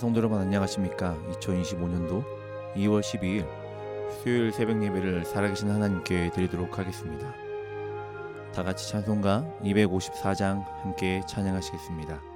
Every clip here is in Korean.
성도 여러분 안녕하십니까? 2025년도 2월 12일 수요일 새벽 예배를 살아계신 하나님께 드리도록 하겠습니다. 다 같이 찬송가 254장 함께 찬양하시겠습니다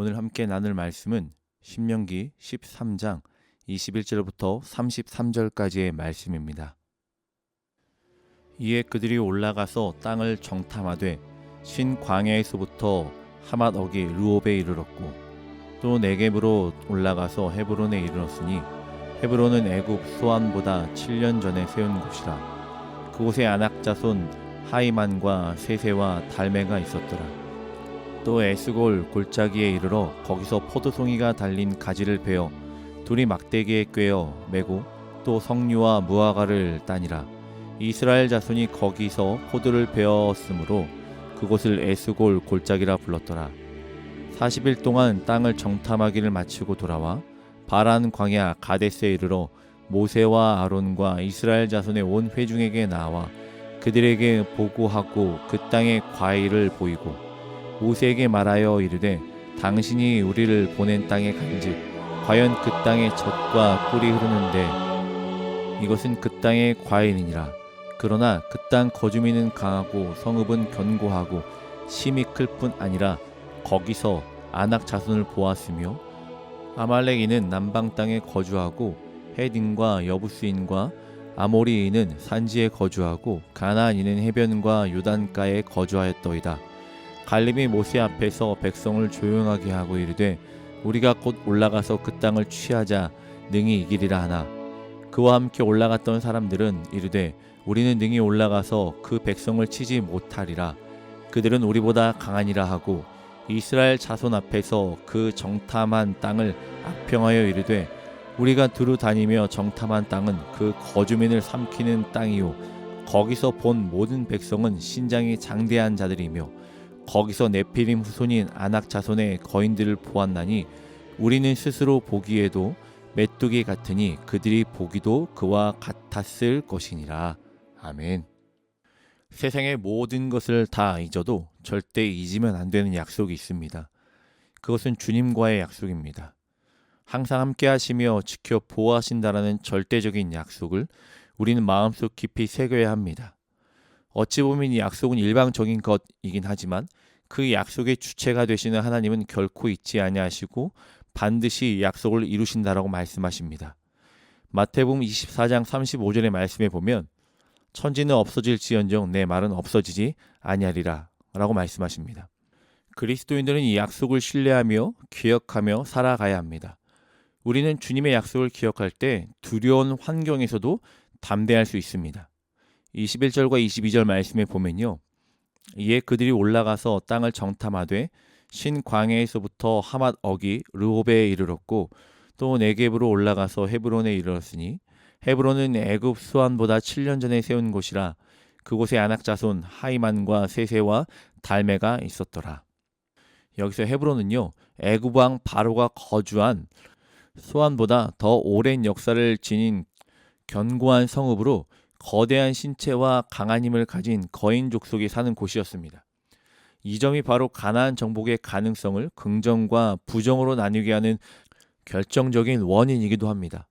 오늘 함께 나눌 말씀은 신명기 13장 21절부터 33절까지의 말씀입니다. 이에 그들이 올라가서 땅을 정탐하되 신 광야에서부터 하맛 어기 르옵에 이르렀고 또 네겝으로 올라가서 헤브론에 이르렀으니 헤브론은 애굽 수안보다 7년 전에 세운 곳이라 그곳에 아낙 자손 하이만과 세세와 달메가 있었더라 또 에스골 골짜기에 이르러 거기서 포도송이가 달린 가지를 베어 둘이 막대기에 꿰어 메고 또 성류와 무화과를 따니라 이스라엘 자손이 거기서 포도를 베었으므로 그곳을 에스골 골짜기라 불렀더라. 40일 동안 땅을 정탐하기를 마치고 돌아와 바란 광야 가데스에 이르러 모세와 아론과 이스라엘 자손의 온 회중에게 나와 그들에게 보고하고 그 땅의 과일을 보이고 모세에게 말하여 이르되 당신이 우리를 보낸 땅에 간즉 과연 그 땅에 젖과 꿀이 흐르는데 이것은 그 땅의 과일이니라 그러나 그 땅 거주민은 강하고 성읍은 견고하고 심이 클 뿐 아니라 거기서 아낙 자손을 보았으며 아말렉인은 남방 땅에 거주하고 헤딘과 여부스인과 아모리인은 산지에 거주하고 가나안인은 해변과 요단가에 거주하였더이다. 갈림이 모세 앞에서 백성을 조용하게 하고 이르되 우리가 곧 올라가서 그 땅을 취하자. 능히 이기리라 하나. 그와 함께 올라갔던 사람들은 이르되 우리는 능히 올라가서 그 백성을 치지 못하리라. 그들은 우리보다 강하니라 하고 이스라엘 자손 앞에서 그 정탐한 땅을 악평하여 이르되 우리가 두루 다니며 정탐한 땅은 그 거주민을 삼키는 땅이요. 거기서 본 모든 백성은 신장이 장대한 자들이며 거기서 네피림 후손인 아낙 자손의 거인들을 보았나니 우리는 스스로 보기에도 메뚜기 같으니 그들이 보기도 그와 같았을 것이니라 아멘. 세상의 모든 것을 다 잊어도 절대 잊으면 안 되는 약속이 있습니다. 그것은 주님과의 약속입니다. 항상 함께 하시며 지켜 보호하신다라는 절대적인 약속을 우리는 마음속 깊이 새겨야 합니다. 어찌 보면 이 약속은 일방적인 것이긴 하지만 그 약속의 주체가 되시는 하나님은 결코 잊지 아니하시고 반드시 약속을 이루신다라고 말씀하십니다. 마태복음 24장 35절의 말씀에 보면 천지는 없어질지언정 내 말은 없어지지 아니하리라 라고 말씀하십니다. 그리스도인들은 이 약속을 신뢰하며 기억하며 살아가야 합니다. 우리는 주님의 약속을 기억할 때 두려운 환경에서도 담대할 수 있습니다. 21절과 22절 말씀에 보면요. 이에 그들이 올라가서 땅을 정탐하되 신 광야에서부터 하맛 어기 르호베에 이르렀고 또 네겝으로 올라가서 헤브론에 이르렀으니 헤브론은 애굽 수안보다 7년 전에 세운 곳이라 그곳에 아낙 자손 하이만과 세세와 달메가 있었더라. 여기서 헤브론은요 애굽 왕 바로가 거주한 수안보다 더 오랜 역사를 지닌 견고한 성읍으로 거대한 신체와 강한 힘을 가진 거인 족속이 사는 곳이었습니다. 이 점이 바로 가나안 정복의 가능성을 긍정과 부정으로 나뉘게 하는 결정적인 원인이기도 합니다.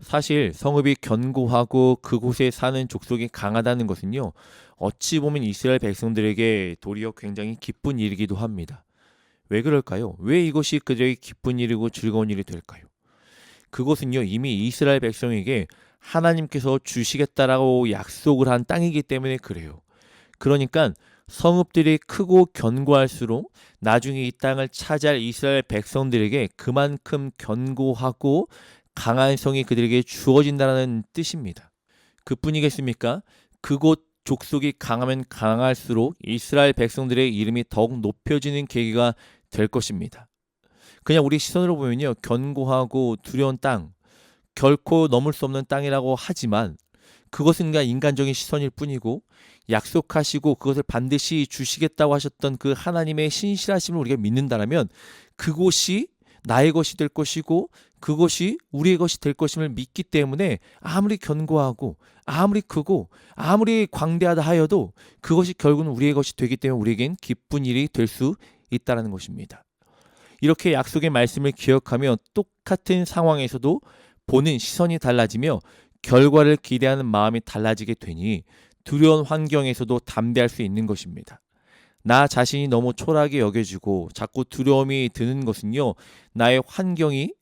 사실 성읍이 견고하고 그곳에 사는 족속이 강하다는 것은요. 어찌 보면 이스라엘 백성들에게 도리어 굉장히 기쁜 일이기도 합니다. 왜 그럴까요? 왜 이것이 그들에게 기쁜 일이고 즐거운 일이 될까요? 그것은요. 이미 이스라엘 백성에게 하나님께서 주시겠다라고 약속을 한 땅이기 때문에 그래요. 그러니까 성읍들이 크고 견고할수록 나중에 이 땅을 차지할 이스라엘 백성들에게 그만큼 견고하고 강한 성이 그들에게 주어진다는 뜻입니다. 그뿐이겠습니까? 그곳 족속이 강하면 강할수록 이스라엘 백성들의 이름이 더욱 높여지는 계기가 될 것입니다. 그냥 우리 시선으로 보면요. 견고하고 두려운 땅, 결코 넘을 수 없는 땅이라고 하지만 그것은 그냥 인간적인 시선일 뿐이고 약속하시고 그것을 반드시 주시겠다고 하셨던 그 하나님의 신실하심을 우리가 믿는다라면 그곳이 나의 것이 될 것이고 그것이 우리의 것이 될 것임을 믿기 때문에 아무리 견고하고 아무리 크고 아무리 광대하다 하여도 그것이 결국은 우리의 것이 되기 때문에 우리에겐 기쁜 일이 될 수 있다라는 것입니다. 이렇게 약속의 말씀을 기억하며 똑같은 상황에서도 보는 시선이 달라지며 결과를 기대하는 마음이 달라지게 되니 두려운 환경에서도 담대할 수 있는 것입니다. 나 자신이 너무 초라하게 여겨지고 자꾸 두려움이 드는 것은요, 나의 환경이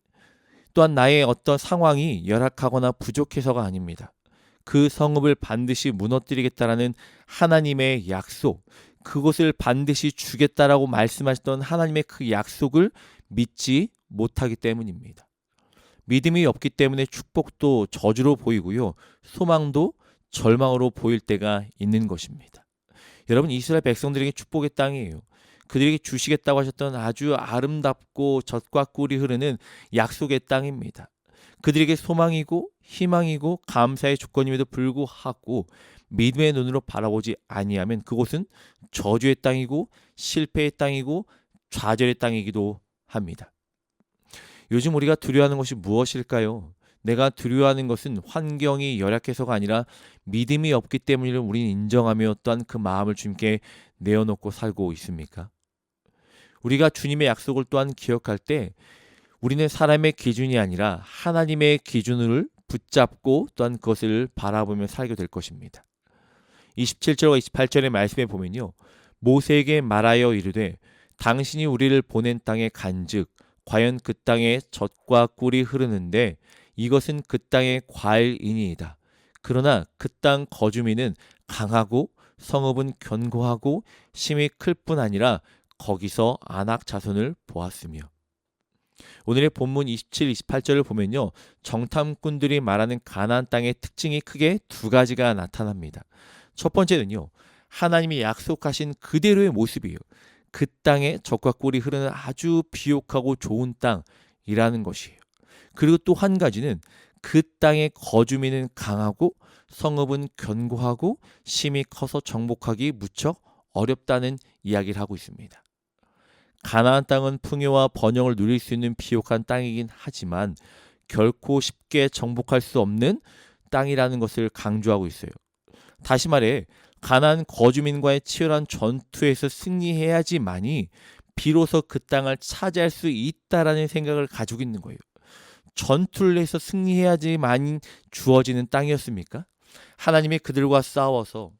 또한 나의 어떤 상황이 열악하거나 부족해서가 아닙니다. 그 성읍을 반드시 무너뜨리겠다라는 하나님의 약속, 그것을 반드시 주겠다라고 말씀하셨던 하나님의 그 약속을 믿지 못하기 때문입니다. 믿음이 없기 때문에 축복도 저주로 보이고요. 소망도 절망으로 보일 때가 있는 것입니다. 여러분 이스라엘 백성들에게 축복의 땅이에요. 그들에게 주시겠다고 하셨던 아주 아름답고 젖과 꿀이 흐르는 약속의 땅입니다. 그들에게 소망이고 희망이고 감사의 조건임에도 불구하고 믿음의 눈으로 바라보지 아니하면 그곳은 저주의 땅이고 실패의 땅이고 좌절의 땅이기도 합니다. 요즘 우리가 두려워하는 것이 무엇일까요? 내가 두려워하는 것은 환경이 열악해서가 아니라 믿음이 없기 때문이를 우리는 인정하며 또한 그 마음을 주님께 내어놓고 살고 있습니까? 우리가 주님의 약속을 또한 기억할 때 우리는 사람의 기준이 아니라 하나님의 기준을 붙잡고 또한 그것을 바라보며 살게 될 것입니다. 27절과 28절의 말씀에 보면요. 모세에게 말하여 이르되 당신이 우리를 보낸 땅에 간즉 과연 그 땅에 젖과 꿀이 흐르는데 이것은 그 땅의 과일이니이다. 그러나 그 땅 거주민은 강하고 성읍은 견고하고 심이 클 뿐 아니라 거기서 안악 자손을 보았으며 오늘의 본문 27, 28절을 보면요. 정탐꾼들이 말하는 가나안 땅의 특징이 크게 두 가지가 나타납니다. 첫 번째는요. 하나님이 약속하신 그대로의 모습이에요. 그 땅에 적과 꿀이 흐르는 아주 비옥하고 좋은 땅이라는 것이에요. 그리고 또 한 가지는 그 땅의 거주민은 강하고 성읍은 견고하고 심이 커서 정복하기 무척 어렵다는 이야기를 하고 있습니다. 가나안 땅은 풍요와 번영을 누릴 수 있는 비옥한 땅이긴 하지만 결코 쉽게 정복할 수 없는 땅이라는 것을 강조하고 있어요. 다시 말해 가나안 거주민과의 치열한 전투에서 승리해야지만이 비로소 그 땅을 차지할 수 있다라는 생각을 가지고 있는 거예요. 전투를 해서 승리해야지만 주어지는 땅이었습니까? 하나님이 그들과 싸워서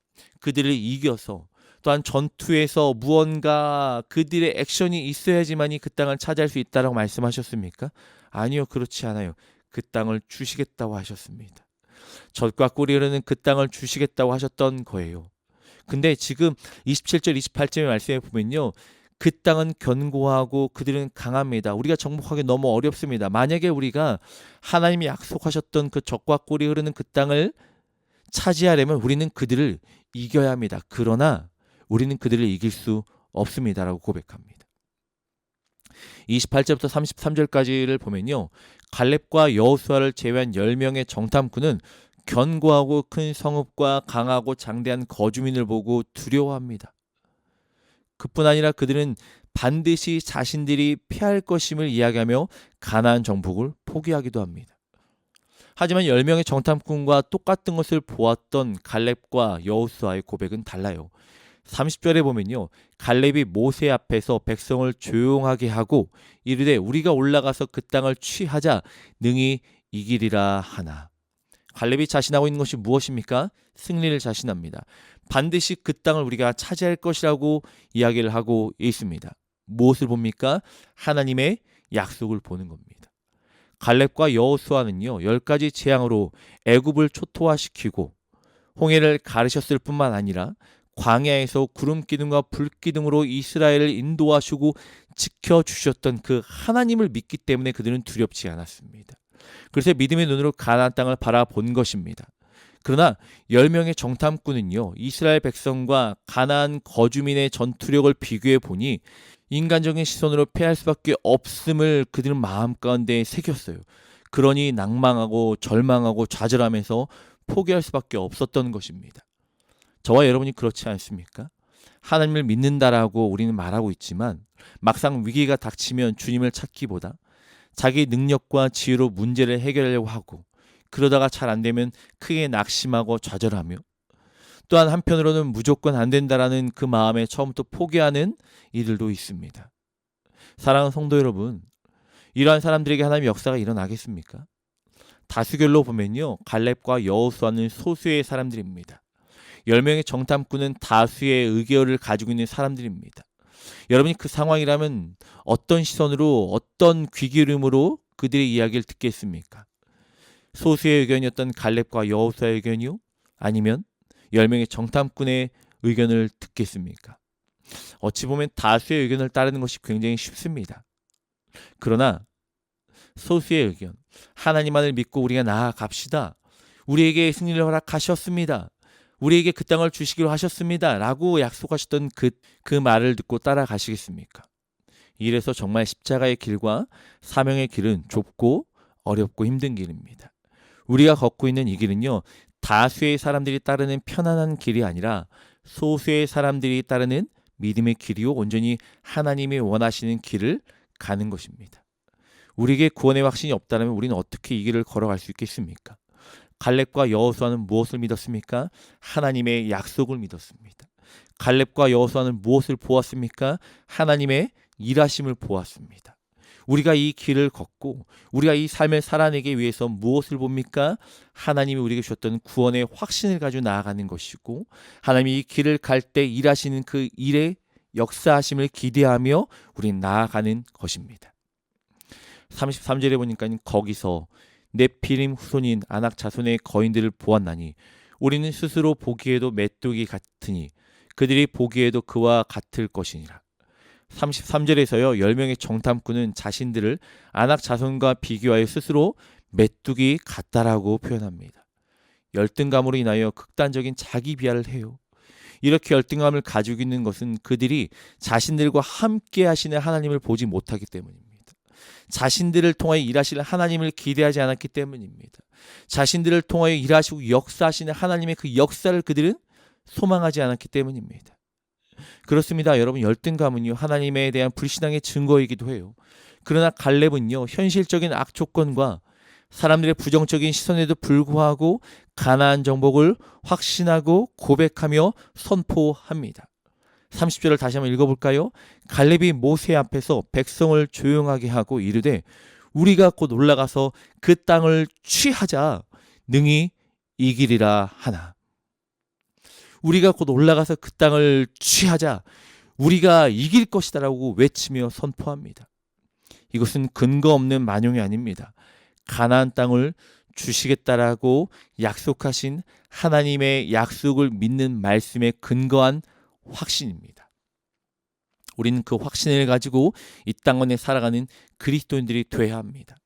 그들을 이겨서 또한 전투에서 무언가 그들의 액션이 있어야지만이 그 땅을 차지할 수 있다라고 말씀하셨습니까? 아니요, 그렇지 않아요. 그 땅을 주시겠다고 하셨습니다. 젖과 꿀이 흐르는 그 땅을 주시겠다고 하셨던 거예요. 근데 지금 27절, 28절의 말씀에 보면요. 그 땅은 견고하고 그들은 강합니다. 우리가 정복하기 너무 어렵습니다. 만약에 우리가 하나님이 약속하셨던 그 적과 꿀이 흐르는 그 땅을 차지하려면 우리는 그들을 이겨야 합니다. 그러나 우리는 그들을 이길 수 없습니다라고 고백합니다. 28절부터 33절까지를 보면요. 갈렙과 여호수아를 제외한 10명의 정탐꾼은 견고하고 큰 성읍과 강하고 장대한 거주민을 보고 두려워합니다. 그뿐 아니라 그들은 반드시 자신들이 피할 것임을 이야기하며 가나안 정복을 포기하기도 합니다. 하지만 10명의 정탐꾼과 똑같은 것을 보았던 갈렙과 여호수아의 고백은 달라요. 30절에 보면요. 갈렙이 모세 앞에서 백성을 조용하게 하고 이르되 우리가 올라가서 그 땅을 취하자 능히 이기리라 하나. 갈렙이 자신하고 있는 것이 무엇입니까? 승리를 자신합니다. 반드시 그 땅을 우리가 차지할 것이라고 이야기를 하고 있습니다. 무엇을 봅니까? 하나님의 약속을 보는 겁니다. 갈렙과 여호수아는요. 열 가지 재앙으로 애굽을 초토화시키고 홍해를 가르셨을 뿐만 아니라 광야에서 구름 기둥과 불 기둥으로 이스라엘을 인도하시고 지켜 주셨던 그 하나님을 믿기 때문에 그들은 두렵지 않았습니다. 그래서 믿음의 눈으로 가나안 땅을 바라본 것입니다. 그러나 10명의 정탐꾼은요. 이스라엘 백성과 가나안 거주민의 전투력을 비교해 보니 인간적인 시선으로 패할 수밖에 없음을 그들은 마음 가운데 새겼어요. 그러니 낭망하고 절망하고 좌절하면서 포기할 수밖에 없었던 것입니다. 저와 여러분이 그렇지 않습니까? 하나님을 믿는다라고 우리는 말하고 있지만 막상 위기가 닥치면 주님을 찾기보다 자기 능력과 지혜로 문제를 해결하려고 하고 그러다가 잘 안 되면 크게 낙심하고 좌절하며 또한 한편으로는 무조건 안 된다라는 그 마음에 처음부터 포기하는 이들도 있습니다. 사랑하는 성도 여러분, 이러한 사람들에게 하나님의 역사가 일어나겠습니까? 다수결로 보면요. 갈렙과 여호수아는 소수의 사람들입니다. 10명의 정탐꾼은 다수의 의견을 가지고 있는 사람들입니다. 여러분이 그 상황이라면 어떤 시선으로 어떤 귀기름으로 그들의 이야기를 듣겠습니까? 소수의 의견이었던 갈렙과 여호수아의 의견이요? 아니면 10명의 정탐꾼의 의견을 듣겠습니까? 어찌 보면 다수의 의견을 따르는 것이 굉장히 쉽습니다. 그러나 소수의 의견, 하나님만을 믿고 우리가 나아갑시다. 우리에게 승리를 허락하셨습니다. 우리에게 그 땅을 주시기로 하셨습니다. 라고 약속하셨던 그, 그 말을 듣고 따라가시겠습니까? 이래서 정말 십자가의 길과 사명의 길은 좁고 어렵고 힘든 길입니다. 우리가 걷고 있는 이 길은요, 다수의 사람들이 따르는 편안한 길이 아니라 소수의 사람들이 따르는 믿음의 길이요 온전히 하나님이 원하시는 길을 가는 것입니다. 우리에게 구원의 확신이 없다면 우리는 어떻게 이 길을 걸어갈 수 있겠습니까? 갈렙과 여호수아는 무엇을 믿었습니까? 하나님의 약속을 믿었습니다. 갈렙과 여호수아는 무엇을 보았습니까? 하나님의 일하심을 보았습니다. 우리가 이 길을 걷고 우리가 이 삶을 살아내기 위해서 무엇을 봅니까? 하나님이 우리에게 주셨던 구원의 확신을 가지고 나아가는 것이고 하나님이 이 길을 갈 때 일하시는 그 일의 역사하심을 기대하며 우린 나아가는 것입니다. 33절에 보니까 거기서 네피림 후손인 아낙 자손의 거인들을 보았나니 우리는 스스로 보기에도 메뚜기 같으니 그들이 보기에도 그와 같을 것이니라. 33절에서요. 10명의 정탐꾼은 자신들을 아낙 자손과 비교하여 스스로 메뚜기 같다라고 표현합니다. 열등감으로 인하여 극단적인 자기 비하를 해요. 이렇게 열등감을 가지고 있는 것은 그들이 자신들과 함께 하시는 하나님을 보지 못하기 때문입니다. 자신들을 통하여 일하실 하나님을 기대하지 않았기 때문입니다. 자신들을 통하여 일하시고 역사하시는 하나님의 그 역사를 그들은 소망하지 않았기 때문입니다. 그렇습니다. 여러분 열등 감은요 하나님에 대한 불신앙의 증거이기도 해요. 그러나 갈렙은요 현실적인 악조건과 사람들의 부정적인 시선에도 불구하고 가나안 정복을 확신하고 고백하며 선포합니다. 30절을 다시 한번 읽어볼까요? 갈렙이 모세 앞에서 백성을 조용하게 하고 이르되 우리가 곧 올라가서 그 땅을 취하자 능히 이기리라 하나. 우리가 곧 올라가서 그 땅을 취하자 우리가 이길 것이다라고 외치며 선포합니다. 이것은 근거 없는 만용이 아닙니다. 가나안 땅을 주시겠다라고 약속하신 하나님의 약속을 믿는 말씀에 근거한 확신입니다. 우리는 그 확신을 가지고 이 땅원에 살아가는 그리스도인들이 되어야 합니다.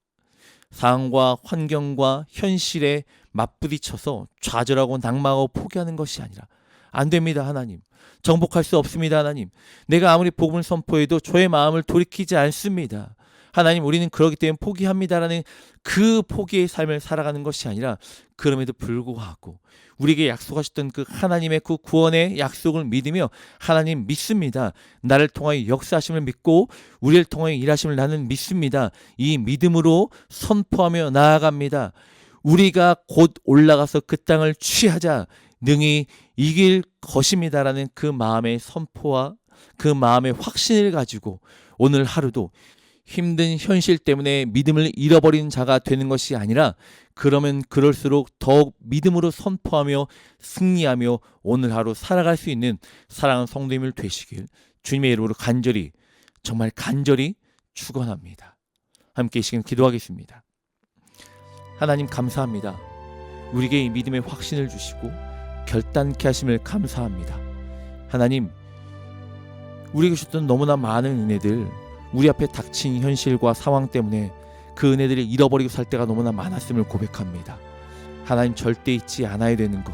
상황과 환경과 현실에 맞부딪혀서 좌절하고 낙망하고 포기하는 것이 아니라 안 됩니다, 하나님. 정복할 수 없습니다, 하나님. 내가 아무리 복음을 선포해도 저의 마음을 돌이키지 않습니다. 하나님, 우리는 그러기 때문에 포기합니다라는 그 포기의 삶을 살아가는 것이 아니라 그럼에도 불구하고 우리에게 약속하셨던 그 하나님의 그 구원의 약속을 믿으며 하나님 믿습니다. 나를 통하여 역사하심을 믿고 우리를 통하여 일하심을 나는 믿습니다. 이 믿음으로 선포하며 나아갑니다. 우리가 곧 올라가서 그 땅을 취하자 능히 이길 것입니다라는 그 마음의 선포와 그 마음의 확신을 가지고 오늘 하루도 힘든 현실 때문에 믿음을 잃어버린 자가 되는 것이 아니라 그러면 그럴수록 더욱 믿음으로 선포하며 승리하며 오늘 하루 살아갈 수 있는 사랑하는 성도님을 되시길 주님의 이름으로 간절히 정말 간절히 축원합니다. 함께 이 시간 기도하겠습니다. 하나님 감사합니다. 우리에게 이 믿음의 확신을 주시고 결단케 하심을 감사합니다. 하나님 우리에게 주셨던 너무나 많은 은혜들 우리 앞에 닥친 현실과 상황 때문에 그 은혜들을 잃어버리고 살 때가 너무나 많았음을 고백합니다. 하나님 절대 잊지 않아야 되는 것,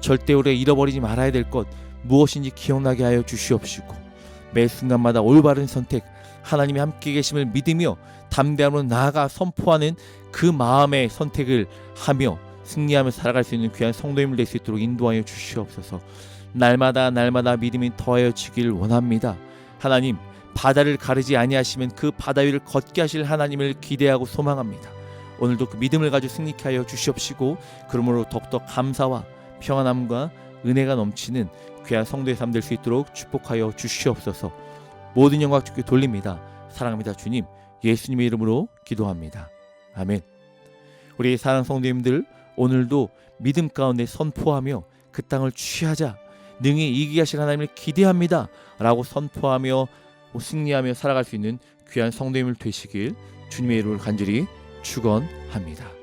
절대 우리가 잃어버리지 말아야 될 것 무엇인지 기억나게 하여 주시옵시고 매 순간마다 올바른 선택, 하나님이 함께 계심을 믿으며 담대함으로 나아가 선포하는 그 마음의 선택을 하며 승리하며 살아갈 수 있는 귀한 성도임을 될수 있도록 인도하여 주시옵소서. 날마다 날마다 믿음이 더하여 지기를 원합니다. 하나님 바다를 가르지 아니하시면 그 바다 위를 걷게 하실 하나님을 기대하고 소망합니다. 오늘도 그 믿음을 가지고 승리케 하여 주시옵시고 그러므로 더욱더 감사와 평안함과 은혜가 넘치는 귀한 성도의 삶 될 수 있도록 축복하여 주시옵소서. 모든 영광 주께 돌립니다. 사랑합니다 주님 예수님의 이름으로 기도합니다. 아멘. 우리 사랑 성도님들 오늘도 믿음 가운데 선포하며 그 땅을 취하자 능히 이기게 하실 하나님을 기대합니다. 라고 선포하며 승리하며 살아갈 수 있는 귀한 성도님을 되시길 주님의 이름을 간절히 축원합니다.